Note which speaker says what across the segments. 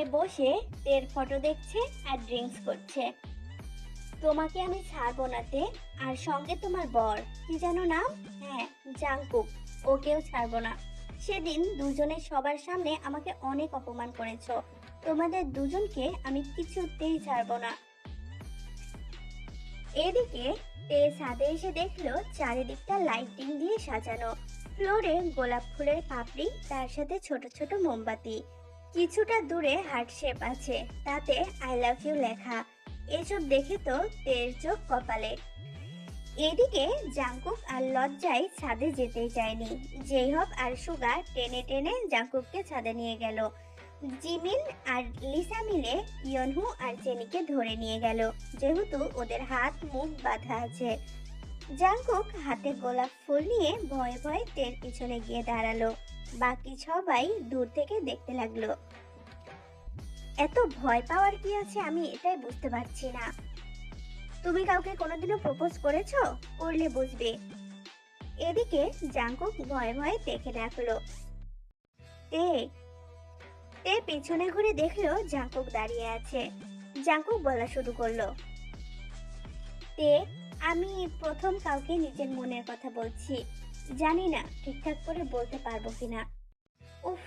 Speaker 1: একটা বসে তের ফটো দেখছে আর ড্রিঙ্কস করছে। তোমাকে আমি ছাড়বো না তে, আর সঙ্গে তোমার বর। কি যেন নাম? হ্যাঁ জাংকুক ওকেও ছাড়বো না। সেদিন দুজনে সবার সামনে আমাকে অনেক অপমান করেছ। তোমাদের দুজনকে আমি কিছুতেই ছাড়বো না। এদিকে তে ছাদে এসে দেখল চারিদিকটা লাইটিং দিয়ে সাজানো। ফ্লোরে গোলাপ ফুলের পাপড়ি, তার সাথে ছোট ছোট মোমবাতি। কিছুটা দূরে হার্ট শেপ আছে। তাতে আই লাভ ইউ লেখা। এসব দেখে তো তের চোখ কপালে। এদিকে জাংকুক আর লজ্জায় ছাদে যেতেই চায়নি। যেই হোক আর সুগা টেনে টেনে জাংকুককে ছাদে নিয়ে গেল। জিমিন আর লিসা মিলে ইয়নহু আর জেনিকে ধরে নিয়ে গেল। যেহেতু ওদের হাত, মুখ বাঁধা আছে। জাংকুক হাতে গোলাপ ফুল নিয়ে ভয়ে ভয়ে টের পিছনে গিয়ে দাঁড়াল। বাকি সবাই দূর থেকে দেখতে লাগল। এত ভয় পাওয়ার কি আছে আমি এটাই বুঝতে পারছি না। তুমি কাউকে কোনোদিনও প্রপোজ করেছ? করলে বুঝবে। এদিকে জাংকুক ভয়ে ভয়ে দেখে ডাকলো তে তে পিছনে ঘুরে দেখল জাংকুক দাঁড়িয়ে আছে। জাংকুক বলা শুরু করল। তে আমি প্রথম কাউকে নিজের মনের কথা বলছি। জানি না ঠিকঠাক করে বলতে পারব কিনা। উফ,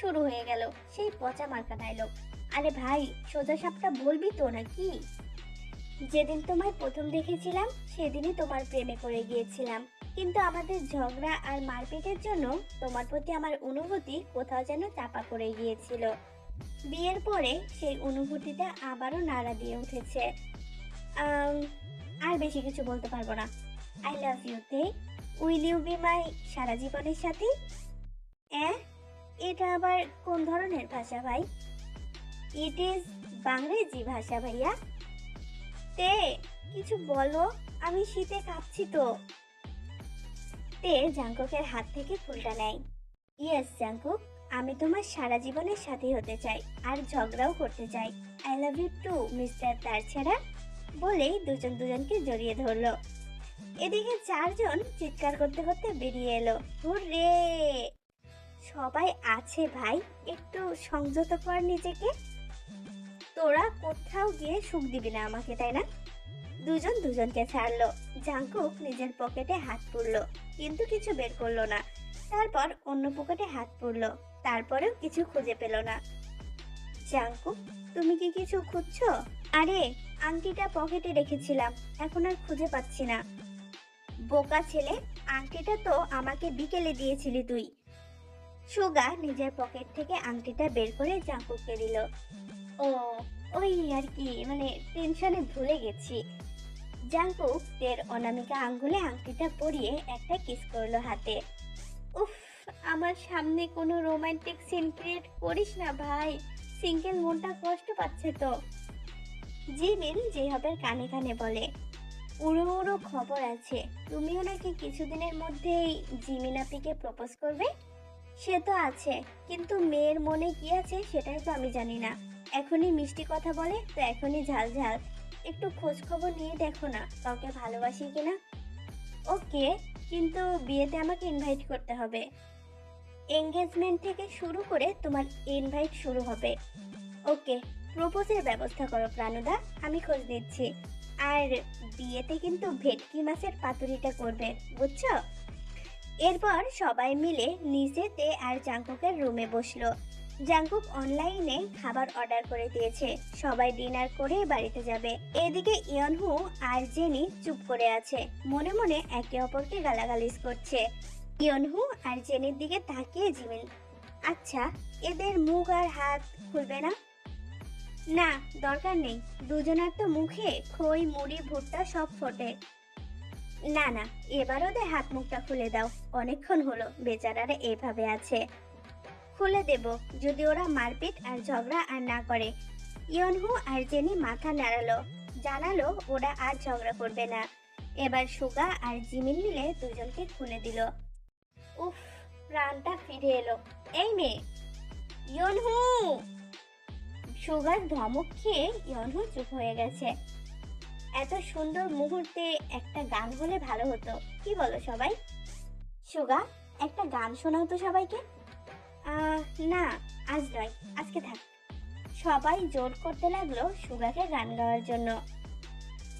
Speaker 1: শুরু হয়ে গেল সেই পচা মার্কা ডায়লগ আরে ভাই, সোজা সাপটা বলবি তো নাকি? যেদিন তোমায় প্রথম দেখেছিলাম, সেদিনই তোমার প্রেমে পড়ে গিয়েছিলাম। কিন্তু আমাদের ঝগড়া আর মারপিটের জন্য তোমার প্রতি আমার অনুভূতি কোথাও যেন চাপা পড়ে গিয়েছিল। বিয়ের পরে সেই অনুভূতিটা আবারও নাড়া দিয়ে উঠেছে। আর বেশি কিছু বলতে পারব না। আই লাভ ইউ তে উইল ইউ বি মাই সারা জীবনের সাথী? অ্যাঁ এটা আবার কোন ধরনের ভাষা ভাই? ইট ইজ বাংরেজি ভাষা ভাইয়া। তে, কিছু বলো, আমি শীতে কাঁপছি তো। তে জাঙ্কুকের হাত থেকে ফুলটা নেয়। ইয়েস জাঙ্কুক আমি তোমার সারা জীবনের সাথী হতে চাই, আর ঝগড়াও করতে চাই। I love you too mister তারছেড়া বলেই দুজন দুজনকে জড়িয়ে ধরলো। এদিকে চারজন চিৎকার করতে করতে বেরিয়ে এলো। হুররে! সবাই আছে ভাই, একটু সংযত কর নিজেকে। তোরা কোথাও গিয়ে সুখ দিবি না আমাকে, তাই না? দুজন দুজনকে ছাড়লো। জাঙ্কুক নিজের পকেটে হাত পুরলো কিন্তু কিছু বের করল না। তারপর অন্য পকেটে হাত পুরলো তারপরেও কিছু খুঁজে পেল না। জাঙ্কুক, তুমি কি কিছু খুঁজছো? আরে আংটিটা পকেটে রেখেছিলাম, এখন আর খুঁজে পাচ্ছি না। বোকা ছেলে, আংটিটা তো আমাকে বিকেলে দিয়েছিলি তুই। সুগা নিজের পকেট থেকে আংটিটা বের করে জাঙ্কুককে দিল। ও, ওই আর কি মানে টেনশনে ভুলে গেছি। জাঙ্কুক তের অনামিকা আঙ্গুলে আংটিটা পরিয়ে একটা কিস করল হাতে। উফ, আমার সামনে কোনো রোমান্টিক সিন ক্রিয়েট করিস না ভাই সিঙ্গেল মনটা কষ্ট পাচ্ছে তো। জিমিন যেভাবে কানে কানে বলে, উড়ো উড়ো খবর আছে, তুমিও নাকি কিছুদিনের মধ্যেই জিমিনাপিকে প্রপোজ করবে? সে তো আছে, কিন্তু মেয়ের মনে কি আছে সেটাই তো আমি জানি না। এখনই মিষ্টি কথা বলে, তো এখনই ঝাল ঝাল। একটু খোঁজ খবর নিয়ে দেখো না, কাউকে ভালোবাসি কিনা ওকে, কিন্তু বিয়েতে আমাকে ইনভাইট করতে হবে। এঙ্গেজমেন্ট থেকে শুরু করে তোমার ইনভাইট শুরু হবে। ওকে প্রপোজের ব্যবস্থা করো, প্রাণুদা। আমি খোঁজ নিচ্ছি। আর বিয়েতে কিন্তু ভেটকি মাছের পাতুরিটা করবে, বুঝছ? এরপর সবাই মিলে নিজেতে আর জাঙ্কুকের রুমে বসল। জাঙ্কুক অনলাইনে খাবার অর্ডার করে দিয়েছে। সবাই ডিনার করে বাড়িতে যাবে। এদিকে ইয়নহু আর জেনি চুপ করে আছে। মনে মনে একে অপরকে গালাগালিজ করছে। ইয়নহু আর জেনির দিকে তাকিয়ে জিমিন আচ্ছা এদের মুখ আর হাত খুলবে না? না, দরকার নেই। দুজনার তো মুখে খই, মুড়ি, ভুট্টা সব ফোটে। না না, এবার ওদের হাত মুখটা খুলে দাও। অনেকক্ষণ হলো, বেচারারা এভাবে আছে। খুলে দেব, যদি ওরা মারপিট আর ঝগড়া আর না করে। ইয়নহু আর জেনি মাথা নাড়ালো। জানালো ওরা আর ঝগড়া করবে না। এবার সুগা আর জিমিন মিলে দুজনকে খুলে দিল। উফ, প্রাণটা ফিরে এলো। এই মেয়ে, ইয়নহু! সুগার ধমক খেয়ে ইয়নহু চুপ হয়ে গেছে। এত সুন্দর মুহূর্তে একটা গান হলে ভালো হতো। কি বলো সবাই? সুগা, একটা গান শোনাও তো সবাইকে। না, আজ নয়, আজকে থাক। সবাই জোর করতে লাগল সুগাকে গান গাওয়ার জন্য।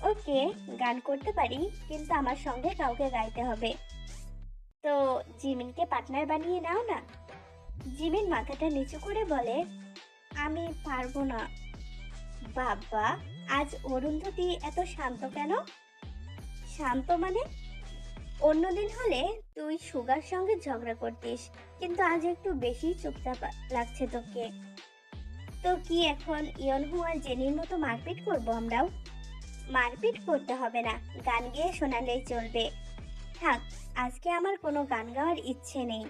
Speaker 1: ওকে, গান করতে পারি, কিন্তু আমার সঙ্গে কাউকে গাইতে হবে। তো, জিমিনকে পার্টনার বানিয়ে নাও না? জিমিন মাথাটা নিচু করে বলে আমি পারব না। বাবা, আজ অরুন্ধতি এত শান্ত কেন? শান্ত মানে? অন্যদিন হলে তুই সুগার সঙ্গে ঝগড়া করতিস, কিন্তু আজ একটু বেশি চুপচাপ লাগছে তোকে। তো কি এখন ইয়নহু আর জেনির মতো মারপিট করব আমরাও? মারপিট করতে হবে না, গান গেয়ে শোনালেই চলবে। থাক, আজকে আমার কোনো গান গাওয়ার ইচ্ছে নেই।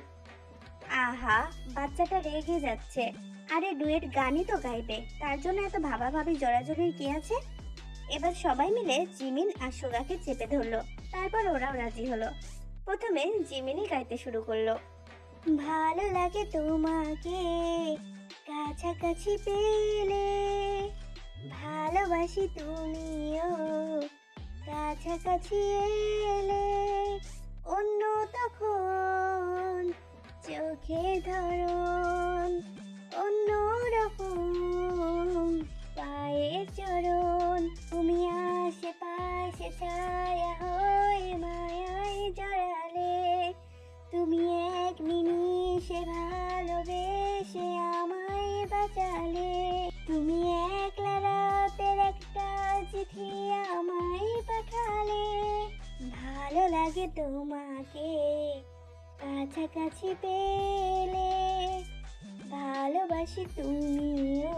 Speaker 1: আহা, বাচ্চাটা রেগে যাচ্ছে। আরে ডুয়েট গানই তো গাইবে। তার জন্য এত ভাবাভাবি, জোরাজোরির কি আছে? এবার সবাই মিলে জিমিন আর সুগাকে চেপে ধরলো। তারপর ওরাও রাজি হলো। প্রথমে জিমিনই গাইতে শুরু করল। ভালো লাগে তোমাকে, কাছাকাছি পেলে। ভালোবাসি তুমিও, কাছাকাছি এলে। অন্য তখন চোখে ধরন তোমাকে কাছাকাছি পেলে ভালোবাসি তুমিও।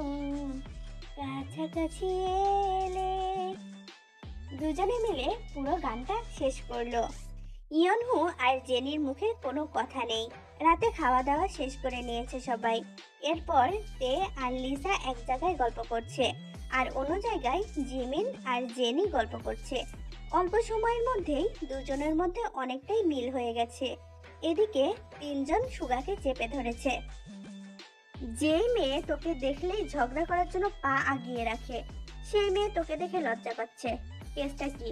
Speaker 1: কাছাকাছি এলে দুজনে মিলে পুরো গানটা শেষ করল। ইয়নহু আর জেনির মুখে কোনো কথা নেই। রাতে খাওয়া দাওয়া শেষ করে নিয়েছে সবাই। এরপর তে আর লিসা এক জায়গায় গল্প করছে আর অন্য জায়গায় জিমিন আর জেনি গল্প করছে। অল্প সময়ের মধ্যেই দুজনের মধ্যে অনেকটাই মিল হয়ে গেছে। এদিকে তিনজন সুগাকে চেপে ধরেছে। যেই মেয়ে তোকে দেখলেই ঝগড়া করার জন্য পা আগিয়ে রাখে, সেই মেয়ে তোকে দেখে লজ্জা পাচ্ছে। কেসটা কি?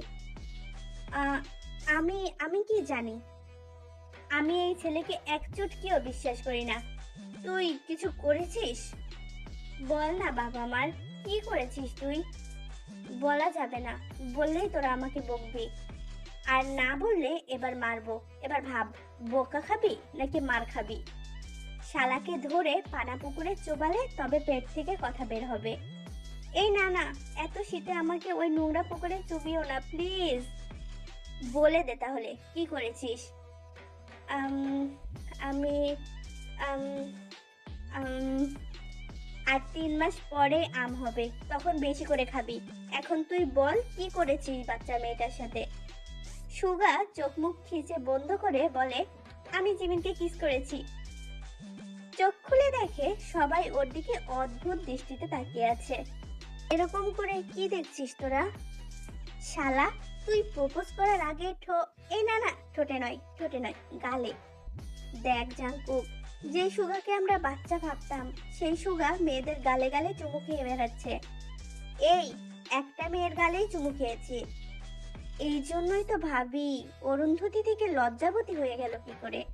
Speaker 1: আমি আমি কি জানি? আমি এই ছেলেকে এক চুটকিও বিশ্বাস করি না। তুই কিছু করেছিস? বল না বাবা আমার কি করেছিস তুই? বলা যাবে না। বললেই তোরা আমাকে বকবি। আর না বললে এবার মারবো। এবার ভাব বোকা খাবি নাকি মার খাবি? শালাকে ধরে পানা পুকুরে চোবালে তবে পেট থেকে কথা বের হবে। এই না না এত শীতে আমাকে ওই নোংরা পুকুরে চুবিও না প্লিজ। বলে দে তাহলে কি করেছিস? আম, আম, আর তিন মাস পরে আম হবে, তখন বেশি করে খাবি। এখন তুই বল, কি করেছিস বাচ্চা মেয়েটার সাথে? সুগা চোখ মুখ খিচে বন্ধ করে বলে, আমি জিমিনকে কিস করেছি। চোখ খুলে দেখে সবাই ওর দিকে অদ্ভুত দৃষ্টিতে তাকিয়ে আছে। এরকম করে কি দেখছিস তোরা? শালা, তুই প্রপোজ করার আগে ঠো এই না না, ঠোঁটে নয় ঠোঁটে নয়, গালে। দেখ, জাঙ্কুক যে সুগাকে আমরা বাচ্চা ভাবতাম, সেই সুগা মেয়েদের গালে গালে চুমু খেয়ে বেড়াচ্ছে। এই, একটা মেয়ের গালেই চুমু খেয়েছি। এই জন্যই তো ভাবি, অরুন্ধতী থেকে লজ্জাবতী হয়ে গেল কি করে?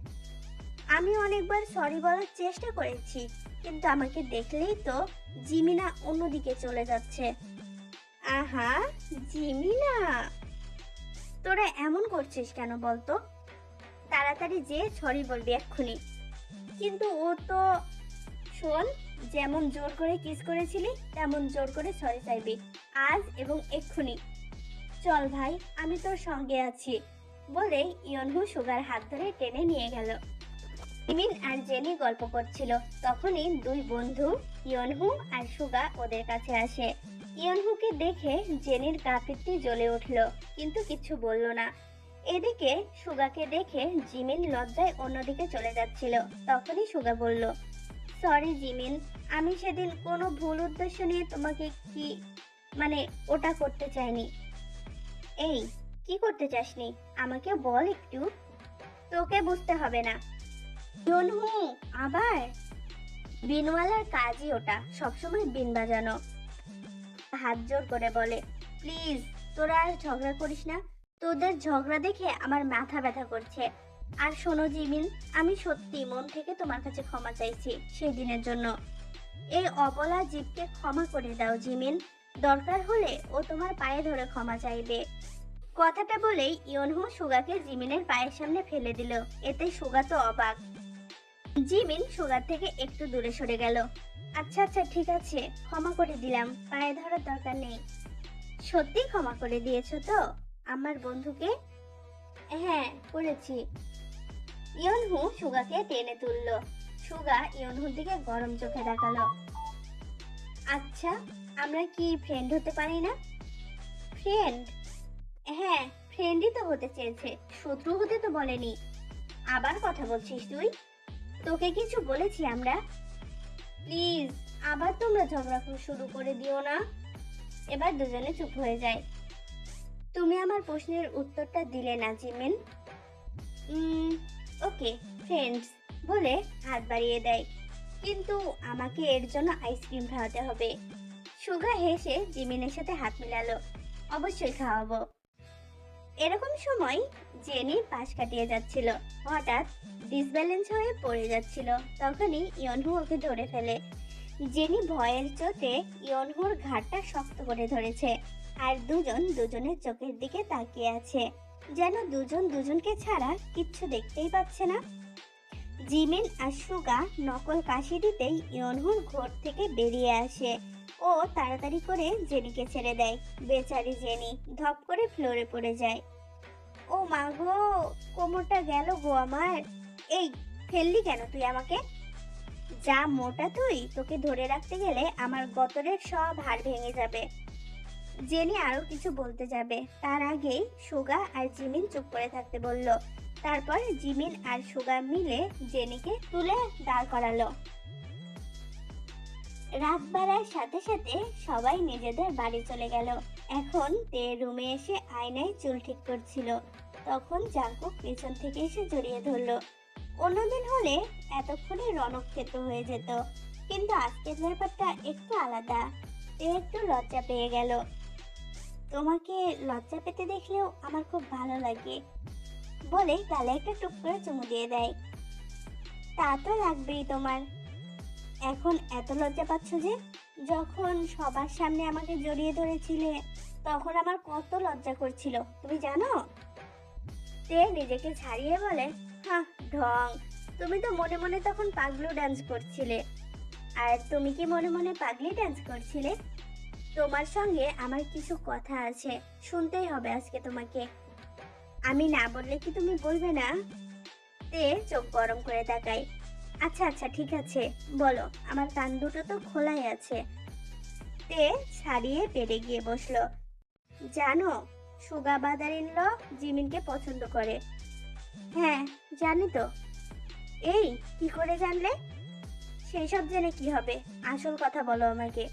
Speaker 1: আমি অনেকবার সরি বলার চেষ্টা করেছি, কিন্তু আমাকে দেখলেই তো জিমিনা অন্যদিকে চলে যাচ্ছে। আহা, জিমিনা! তোরা এমন করছিস কেন বলতো? তাড়াতাড়ি যে সরি বলবি এক্ষুনি। কিন্তু ও তো শোন, যেমন জোর করে কিস করেছিলি, তেমন জোর করে সরি চাইবি। আজ এবং এক্ষুনি। চল ভাই, আমি তোর সঙ্গে আছি বলেই ইয়নহু সুগার হাত ধরে টেনে নিয়ে গেল। ইমিন আর জেনি গল্প করছিল। তখনই দুই বন্ধু, ইয়নহু আর সুগা ওদের কাছে আসে। ইয়নহুকে দেখে জেনির পিত্তি জ্বলে উঠল, কিন্তু কিছু বলল না। এদিকে সুগাকে দেখে জিমিন লজ্জায় অন্যদিকে চলে যাচ্ছিল। তখনই সুগা বলল সরি জিমিন আমি সেদিন কোনো ভুল উদ্দেশ্য নিয়ে তোমাকে কি মানে ওটা করতে চাইনি। এই, কি করতে চাসনি? আমাকে বল একটু। তোকে বুঝতে হবে না। জনহু আবার? বিনওয়ালার কাজই ওটা, সবসময় বিন বাজানো। হাত জোর করে বলে প্লিজ তোরা আর ঝগড়া করিস না। তোদের ঝগড়া দেখে আমার মাথা ব্যথা করছে। আর শোনো জিমিন, আমি সত্যি মন থেকে তোমার কাছে ক্ষমা চাইছি সেই দিনের জন্য। এই অবলা জীবকে ক্ষমা করে দাও জিমিন। দরকার হলে ও তোমার পায়ে ধরে ক্ষমা চাইবে। কথাটা বলেই ইয়নহু সুগাকে জিমিনের পায়ের সামনে ফেলে দিল। এতে সুগা তো অবাক। জিমিন সুগার থেকে একটু দূরে সরে গেল। আচ্ছা আচ্ছা ঠিক আছে, ক্ষমা করে দিলাম, পায়ে ধরার দরকার নেই। সত্যি ক্ষমা করে দিয়েছ তো? আমার বন্ধুকে? হ্যাঁ করেছি ইয়নহু সুগাকে টেনে তুললো। সুগা ইয়নহুর দিকে গরম চোখে তাকালো। আচ্ছা আমরা কি ফ্রেন্ড হতে পারি না? ফ্রেন্ড হ্যাঁ ফ্রেন্ডই তো হতে চেয়েছে। শত্রু হতে তো বলেনি। আবার কথা বলছিস তুই? তোকে কিছু বলেছি আমরা? প্লিজ আবার তোমরা ঝগড়া শুরু করে দিও না। এবার দুজনে চুপ হয়ে যায়। তুমি আমার প্রশ্নের উত্তরটা দিলে না, জিমেন। ওকে ফ্রেন্ডস বলে হাত বাড়িয়ে দেয়। কিন্তু আমাকে এর জন্য আইসক্রিম খাওয়াতে হবে। সুগা হেসে জিমিনের সাথে হাত মিলালো। অবশ্যই খাওয়াবো। এরকম সময় জেনি পাশ কাটিয়ে যাচ্ছিল। হঠাৎ ডিসব্যালেন্স হয়ে পড়ে যাচ্ছিল। তখনই ইয়নহু ওকে ধরে ফেলে। জেনি ভয়ের চোটে ইয়নহুর ঘাটটা শক্ত করে ধরেছে। আর দুজন দুজনের চোখের দিকে তাকিয়ে আছে। যেন দুজন দুজনকে ছাড়া কিচ্ছু দেখতেই পাচ্ছে না। জিমিন আর সুগা নকল কাশি দিতেই ইয়নহুর ঘর থেকে বেরিয়ে আসে। ও তাড়াতাড়ি করে জেনিকে ছেড়ে দেয়। বেচারি জেনি ধপ করে ফ্লোরে পড়ে যায়। ও মা গো, কোমরটা গেল গো আমার। এই, ফেললি কেন তুই আমাকে? যা মোটা তুই, তোকে ধরে রাখতে গেলে আমার গতরের সব হাড় ভেঙে যাবে। জেনি আরও কিছু বলতে যাবে। তার আগেই সুগা আর জিমিন চুপ করে থাকতে বলল। তারপর জিমিন আর সুগা মিলে জেনিকে তুলে দাঁড় করালো। রাত বাড়ার সাথে সাথে সবাই নিজেদের বাড়ি চলে গেল। এখন তে রুমে এসে আয়নায় চুল ঠিক করছিল। তখন জাঙ্কুক পেছন থেকে এসে জড়িয়ে ধরলো। অন্যদিন হলে এতক্ষণে রণক্ষেত্র হয়ে যেত। কিন্তু আজকের ব্যাপারটা একটু আলাদা। তে একটু লজ্জা পেয়ে গেল। তোমাকে লজ্জা পেতে দেখলেও আমার খুব ভালো লাগে। বলে গালে একটা টুক করে চুমু দিয়ে দেয়। তা তো লাগবেই তোমার। এখন এত লজ্জা পাচ্ছ যে, যখন সবার সামনে আমাকে জড়িয়ে ধরেছিলে, তখন আমার কত লজ্জা করছিল, তুমি জানো? তে নিজেকে ছাড়িয়ে বলে হ্যাঁ ঢং, তুমি তো মনে মনে তখন পাগলু ডান্স করছিলে। আর তুমি কি মনে মনে পাগলি ডান্স করছিলে? তোমার সঙ্গে আমার কিছু কথা আছে, শুনতেই হবে আজকে তোমাকে। আমি না বললে কি তুমি বলবে না? তে চোখ গরম করে তাকাই আচ্ছা আচ্ছা ঠিক আছে, বলো, আমার কান দুটো তো খোলাই আছে। তে ছাড়িয়ে পেরে গিয়ে বসল। জানো, সুগা বাদারিন ল জিমিনকে পছন্দ করে। হ্যাঁ জানি তো। এই, কি করে জানলে? সেই সব জেনে কি হবে? আসল কথা বলো আমাকে।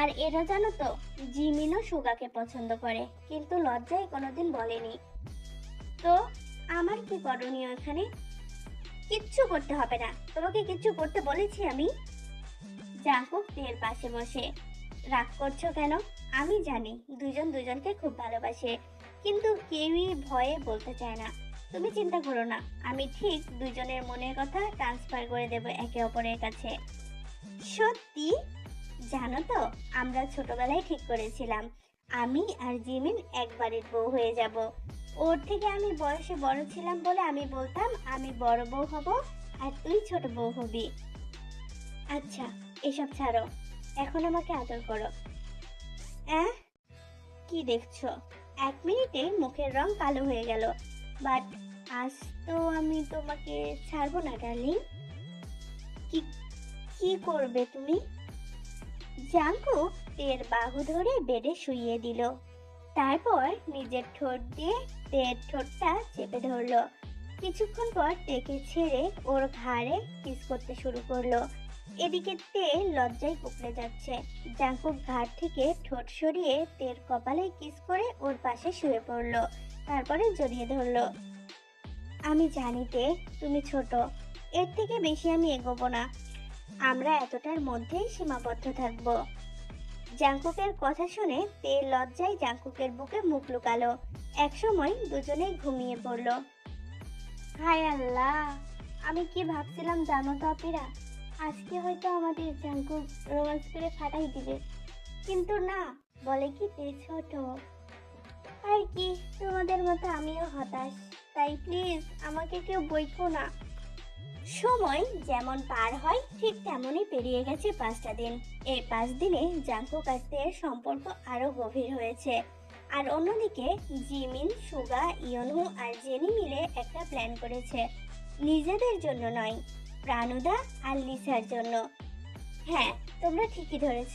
Speaker 1: আর এরা জানো তো, জিমিনও সুগাকে পছন্দ করে, কিন্তু লজ্জায় কোনোদিন বলেনি। তো আমার কি করণীয় এখানে? কিচ্ছু করতে হবে না। তোমাকে কিচ্ছু করতে বলেছি আমি? জাঙ্কুক তের পাশে বসে। রাগ করছ কেন? আমি জানি দুজন দুজনকে খুব ভালোবাসে, কিন্তু কেউই ভয়ে বলতে চায় না। তুমি চিন্তা করো না, আমি ঠিক দুজনের মনের কথা ট্রান্সফার করে দেব একে অপরের কাছে। সত্যি? জানো তো, আমরা ছোটবেলায় ঠিক করেছিলাম, আমি আর জিমিন একবারের বউ হয়ে যাব। ওর থেকে আমি বয়সে বড় ছিলাম বলে আমি বলতাম, আমি বড় বউ হব আর তুই ছোট বউ হবি। আচ্ছা এসব ছাড়ো, এখন আমাকে আদর করো। অ্যাঁ? কি দেখছ? এক মিনিটে মুখের রং কালো হয়ে গেল। বাট আজ তো আমি তোমাকে ছাড়বো না, ডার্লিং। কি কি করবে তুমি? জাঙ্কু তের বাহু ধরে বেডে শুইয়ে দিল। তারপর নিজের ঠোঁট দিয়ে তের ঠোঁটটা চেপে ধরলো। কিছুক্ষণ পর তেকে ছেড়ে ওর ঘাড়ে কিস করতে শুরু করল। এদিকে তে লজ্জায় কুকড়ে যাচ্ছে। জাঙ্কুক ঘাট থেকে ঠোঁট সরিয়ে তের কপালে কিস করে ওর পাশে শুয়ে পড়ল। তারপরে জড়িয়ে ধরলো। আমি জানি তে, তুমি ছোট। এর থেকে বেশি আমি এগোবো না। আমরা এতটার মধ্যেই সীমাবদ্ধ থাকব। জাঙ্কুকের কথা শুনে তে লজ্জায় জাঙ্কুকের বুকে মুখ লুকালো। একসময় দুজনেই ঘুমিয়ে পড়ল। হায় আল্লাহ, আমি কি ভাবছিলাম জানো তো আপিরা? আজকে হয়তো আমাদের জাঙ্কুক রোমান্স করে ফাটাই দিবে। কিন্তু না, বলে কি তে ছোট। আর কি, তোমাদের মতো আমিও হতাশ। তাই প্লিজ, আমাকে কেউ বইকো না। সময় যেমন পার হয়, ঠিক তেমনই পেরিয়ে গেছে পাঁচটা দিন। এই পাঁচ দিনে জাঙ্কুক আর সম্পর্ক আরও গভীর হয়েছে। আর অন্যদিকে, জিমিন, সুগা, ইয়নহু আর জেনি মিলে একটা প্ল্যান করেছে। নিজেদের জন্য নয়, প্রাণুদা আর লিসার জন্য। হ্যাঁ তোমরা ঠিকই ধরেছ।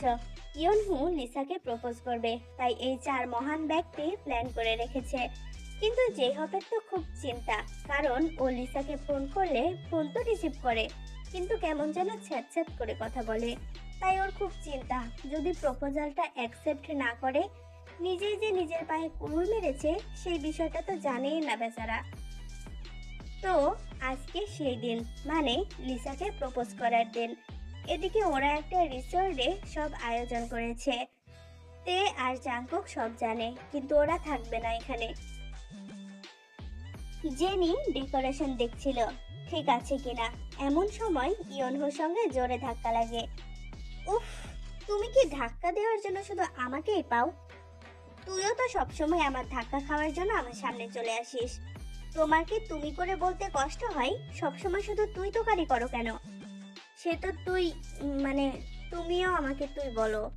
Speaker 1: ইয়নহু লিসাকে প্রপোজ করবে, তাই এই চার মহান ব্যক্তি প্ল্যান করে রেখেছে। কিন্তু জেহপের তো খুব চিন্তা, কারণ ও লিসাকে ফোন করলে ফোন তো রিসিভ করে, কিন্তু কেমন যেন ছ্যাঁত করে কথা বলে। তাই ওর খুব চিন্তা, যদি প্রপোজালটা অ্যাকসেপ্ট না করে, নিজেই যে নিজের পায়ে কুড়ুল মেরেছে, সেই বিষয়টা তো জানেই না বেচারা। তো আজকে সেই দিন মানে লিসাকে প্রপোজ করার দিন। এদিকে ওরা একটা রিসর্টে সব আয়োজন করেছে। তে আর জাঙ্কুক সব জানে, কিন্তু ওরা থাকবে না এখানে। জেনি ডেকোরেশন দেখছিল। ঠিক আছে কিনা? এমন সময় ইয়নহুর সঙ্গে জোরে ধাক্কা লাগে। উফ, তুমি কি ধাক্কা দেওয়ার জন্য শুধু আমাকেই পাও? তুইও তো সবসময় আমার ধাক্কা খাওয়ার জন্য আমার সামনে চলে আসিস। তোমার কি তুমি করে বলতে কষ্ট হয়? সবসময় শুধু তুই তো কারি করো কেন? সে তো তুই মানে তুমিও আমাকে তুই বলো।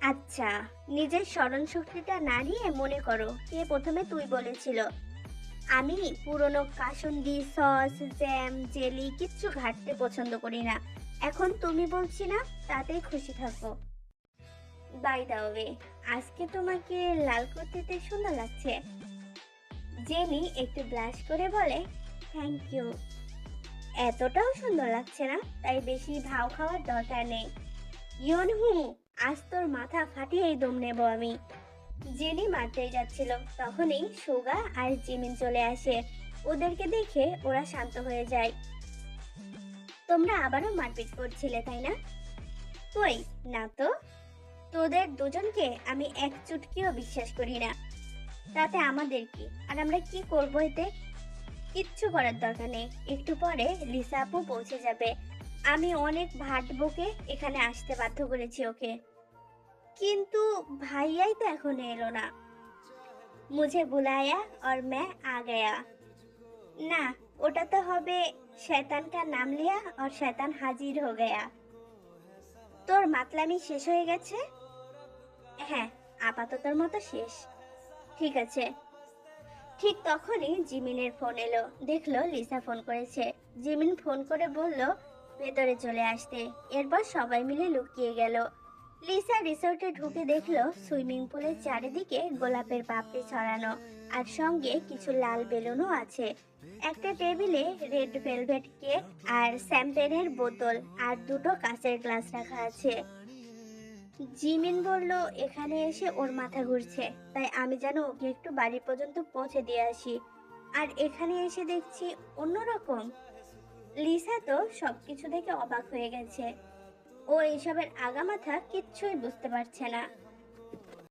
Speaker 1: আচ্ছা নিজের স্মরণ শক্তিটা না নিয়ে মনে করো কে প্রথমে তুই বলেছিল। আমি পুরনো কাসুন্দি, সস, জ্যাম, জেলি কিচ্ছু ঘাটতে পছন্দ করি না। এখন তুমি বলছি না, তাতেই খুশি থাকো বাই দাও বে আজকে তোমাকে লাল কুর্তিতে সুন্দর লাগছে। জেনি একটু ব্লাশ করে বলে থ্যাংক ইউ এতটাও সুন্দর লাগছে না, তাই বেশি ভাও খাওয়ার দরকার নেই। ইয়ন ইয়নহু, আজ তোর মাথা ফাটিয়েই দম নেব আমি। জেনি মারতে যাচ্ছিল, তখনই সুগা আর জিমিন চলে আসে। ওদেরকে দেখে ওরা শান্ত হয়ে যায়। তোমরা আবারও মারপিট করছিলে, তাই না? কই, না তো? তোদের দুজনকে আমি এক চুটকিও বিশ্বাস করি না। তাতে আমাদের কি? আর আমরা কি করব এতে? কিচ্ছু করার দরকার নেই। একটু পরে লিসা আপু পৌঁছে যাবে। আমি অনেক ভাট বকে এখানে আসতে বাধ্য করেছি ওকে। কিন্তু ভাইয়াই তো এখন এলো না মুঝে বুলায়া और मैं आ गया না ওটা তো হবে শয়তান কা নাম লিয়া और শয়তান হাজির हो गया তোর মাতলামি শেষ হয়ে গেছে হ্যাঁ আপাততর মতো শেষ ঠিক আছে ঠিক তখনই জিমিনের ফোন এলো দেখলো লিসা ফোন করেছে জিমিন ফোন করে বলল ভেতরে চলে আসতে এরপর সবাই মিলে লুকিয়ে গেল লিসা রিসোর্টে ঢুকে দেখল সুইমিং পুলের চারিদিকে গোলাপের পাপড়ি ছড়ানো আর সঙ্গে কিছু লাল বেলুনও আছে। একটা টেবিলে রেড ভেলভেট কেক আর স্যাম্পেনের বোতল আর দুটো কাঁচের গ্লাস রাখা আছে। জিমিন বলল, এখানে এসে ওর মাথা ঘুরছে, তাই আমি যেন ওকে একটু বাড়ি পর্যন্ত পৌঁছে দিয়ে আসি। আর এখানে এসে দেখছি অন্যরকম। লিসা তো সবকিছু দেখে অবাক হয়ে গেছে। ও এসবের আগামাথা কিচ্ছুই বুঝতে পারছে না।